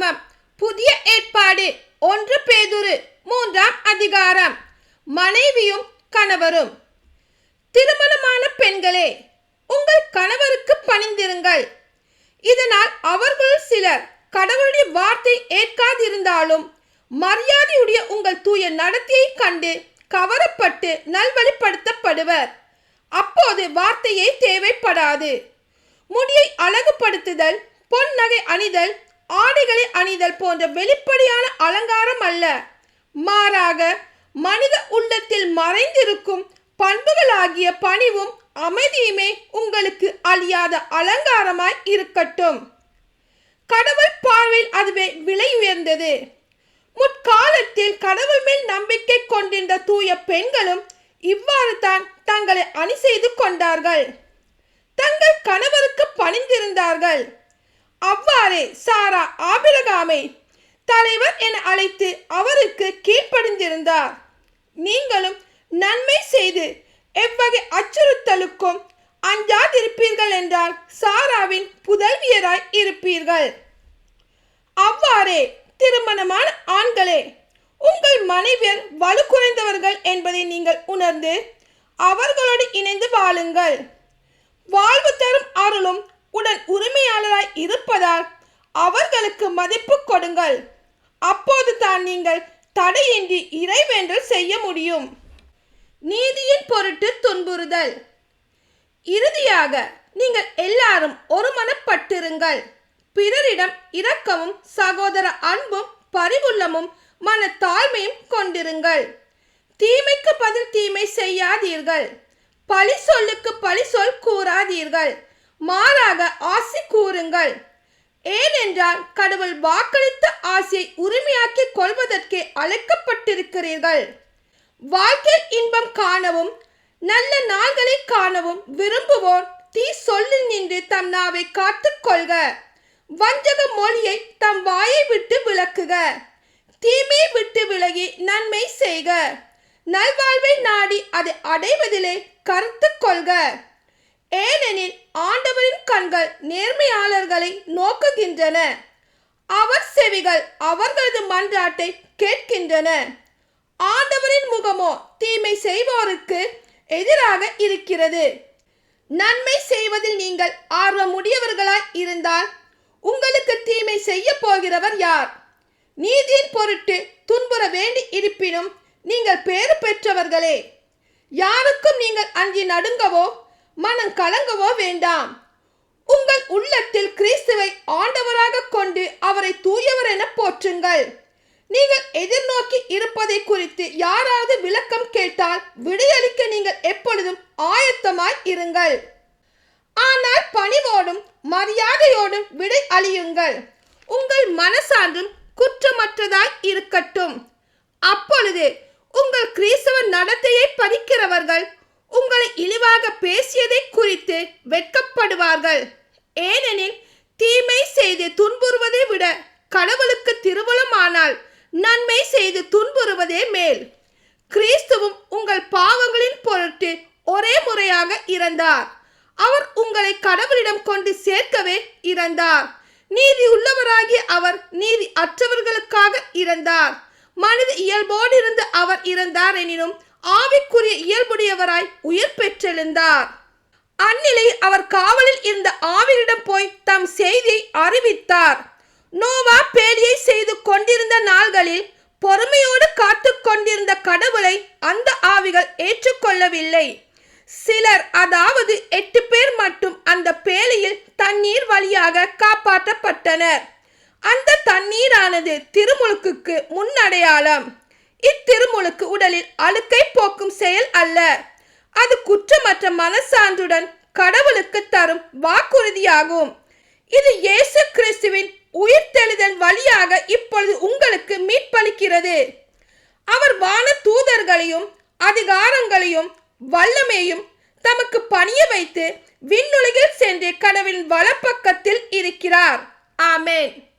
ஆகமம் புதிய ஏற்பாடு. ஒன்று பேதுரு. மூன்றாம் அதிகாரம். மனைவியும் கணவரும். திருமணமான பெண்களே உங்கள் கணவருக்கு பணிந்திருங்கள். இதனால் அவர்கள் சிலர் கடவுளுடைய வார்த்தை ஏற்காதிருந்தாலும் மரியாதையுடைய உங்கள் தூய நடத்தையை கண்டு கவரப்பட்டு நல்வழிப்படுத்தப்படுவர். அப்போது வார்த்தையே தேவைப்படாது. முடியை அழகுபடுத்துதல் பொன் நகை அணிதல் ஆடைகளை அணிதல் போன்ற வெளிப்படையான அலங்காரம் அல்ல. மாறாக மனித உள்ளத்தில் மறைந்திருக்கும் பண்புகளாகிய பணிவும் அமைதியுமே உங்களுக்கு அழியாத அலங்காரமாய் இருக்கட்டும். கடவுள் பார்வையில் அதுவே விலை உயர்ந்தது. முற்காலத்தில் கடவுள் மேல் நம்பிக்கை கொண்டிருந்த தூய பெண்களும் இவ்வாறு தான் தங்களை அணி செய்து கொண்டார்கள். தங்கள் கணவருக்கு பணிந்திருந்தார்கள். அவ்வாறே சாரா ஆபிரகாமை தலைவர் என அழைத்து அவருக்கு கீழ்ப்படிந்திருந்தார். நீங்களும் நன்மை செய்து எவ்வகை அச்சுறுத்தலுக்கும் அஞ்சாதிருப்பீர்கள் என்றால் சாராவின் புதல்வியராய் இருப்பீர்கள். அவ்வாறே திருமணமான ஆண்களே உங்கள் மனைவியர் வலு குறைந்தவர்கள் என்பதை நீங்கள் உணர்ந்து அவர்களோடு இணைந்து வாழுங்கள். வாழ்வு தரும் அருளும் உடன் உரிமையாளராய் இருப்பதால் அவர்களுக்கு மதிப்பு கொடுங்கள். அப்போது தான் நீங்கள் தடையின்றி இறைவேண்டல் செய்ய முடியும். நீதியின் பொருட்டு துன்புறுதல். இறுதியாக நீங்கள் எல்லாரும் ஒருமனப்பட்டிருங்கள். பிறரிடம் இரக்கமும் சகோதர அன்பும் பரிவுள்ளமும் மன தாழ்மையும் கொண்டிருங்கள். தீமைக்கு பதில் தீமை செய்யாதீர்கள். பழி சொல்லுக்கு பழி சொல் கூறாதீர்கள். மாறாக ஆசி கூறுங்கள். ஏனென்றால் கடவுள் வாக்களித்த ஆசையை உரிமையாக்கிக் கொள்வதற்கே அழைக்கப்பட்டிருக்கிறீர்கள். வாழ்க்கை இன்பம் காணவும் நல்ல நாள்களை காணவும் விரும்புவோர் தீ சொல்லில் நின்று தம் நாவை காத்துக் கொள்க. வஞ்சக மொழியை தம் வாயை விட்டு விளக்குக. தீமையை விட்டு விலகி நன்மை செய்க. நல்வாழ்வை நாடி அதை அடைவதிலே கருத்து கொள்க. ஏனெனில் ஆண்டவரின் கண்கள் நேர்மையாளர்களை நோக்குகின்றன. அவர் செவிகள் அவர்களது மன்றாட்டை கேட்கின்றன. ஆண்டவரின் முகமோ தீமை செய்வோருக்கு எதிராக இருக்கிறது. நன்மை செய்வதில் நீங்கள் ஆர்வமுடையவர்களாய் இருந்தால் உங்களுக்கு தீமை செய்ய போகிறவர் யார்? நீதியின் பொருட்டு துன்புற வேண்டி இருப்பினும் நீங்கள் பேறு பெற்றவர்களே. யாருக்கும் நீங்கள் அஞ்சி நடுங்கவோ மனம் கலங்கவோ வேண்டாம். உங்கள் உள்ளத்தில் கிறிஸ்துவை ஆண்டவராக கொண்டு அவரை தூயவர் என போற்றுங்கள். நீங்கள் எதிர்நோக்கி இருப்பதை குறித்து யாராவது விளக்கம் கேட்டால் விடையளிக்க நீங்கள் எப்பொழுதும் ஆயத்தமாய் இருங்கள். ஆனால் பணிவோடும் மரியாதையோடும் விடை அளியுங்கள். உங்கள் மனசான்றும் குற்றமற்றதாய் இருக்கட்டும். அப்பொழுது உங்கள் கிறிஸ்தவ நடத்தையை படிக்கிறவர்கள் உங்களை இழிவாக பேசியதை குறித்து வெட்கப்படுவார்கள். ஏனெனில் தீமை செய்து துன்புறுவதை விட கடவுளுக்கு திருவளமானால் நன்மை செய்து துன்புறுவதே மேல். கிறிஸ்துவும் உங்கள் பாவங்களின் பொருட்டு ஒரே முறையாக இறந்தார். அவர் உங்களை கடவுளிடம் கொண்டு சேர்க்கவே இறந்தார். நீதி உள்ளவராகிய அவர் நீதி அற்றவர்களுக்காக இறந்தார். மனித இயல்போடு இருந்து அவர் இறந்தார் எனினும் ஆவிக்குரிய இயல்புடையவராய் உயிர் பெற்றெழுந்தார். அந்நிலையில் அவர் காவலில் இருந்த ஆவிரிடம் போய் தம் செய்தியை அறிவித்தார். நோவா பேலியை செய்து கொண்டிருந்த நாள்களில் பொறுமையோடு காத்து கொண்டிருந்த கடவுளை அந்த ஆவிகள் ஏற்றுக்கொள்ளவில்லை. சிலர் அதாவது எட்டு பேர் மட்டும் அந்த பேலியில் தண்ணீர் வழியாக காப்பாற்றப்பட்டனர். அந்த தண்ணீரானது திருமுழுக்குக்கு முன்னடையாளம். இத்திருமுழுக்கு உடலில் அழுக்கை போக்கும் செயல் அல்ல. அது குற்றமற்ற மனசான்றுடன் கடவுளுக்கு தரும் வாக்குறுதியாகும். இது இயேசு கிறிஸ்துவின் உயிர்த்தெழுதல் வழியாக இப்பொழுது உங்களுக்கு மீட்பளிக்கிறது. அவர் வான தூதர்களையும் அதிகாரங்களையும் வல்லமையும் தமக்கு பணிய வைத்து விண்ணுலகில் சென்று கடவுளின் வலப்பக்கத்தில் இருக்கிறார். ஆமேன்.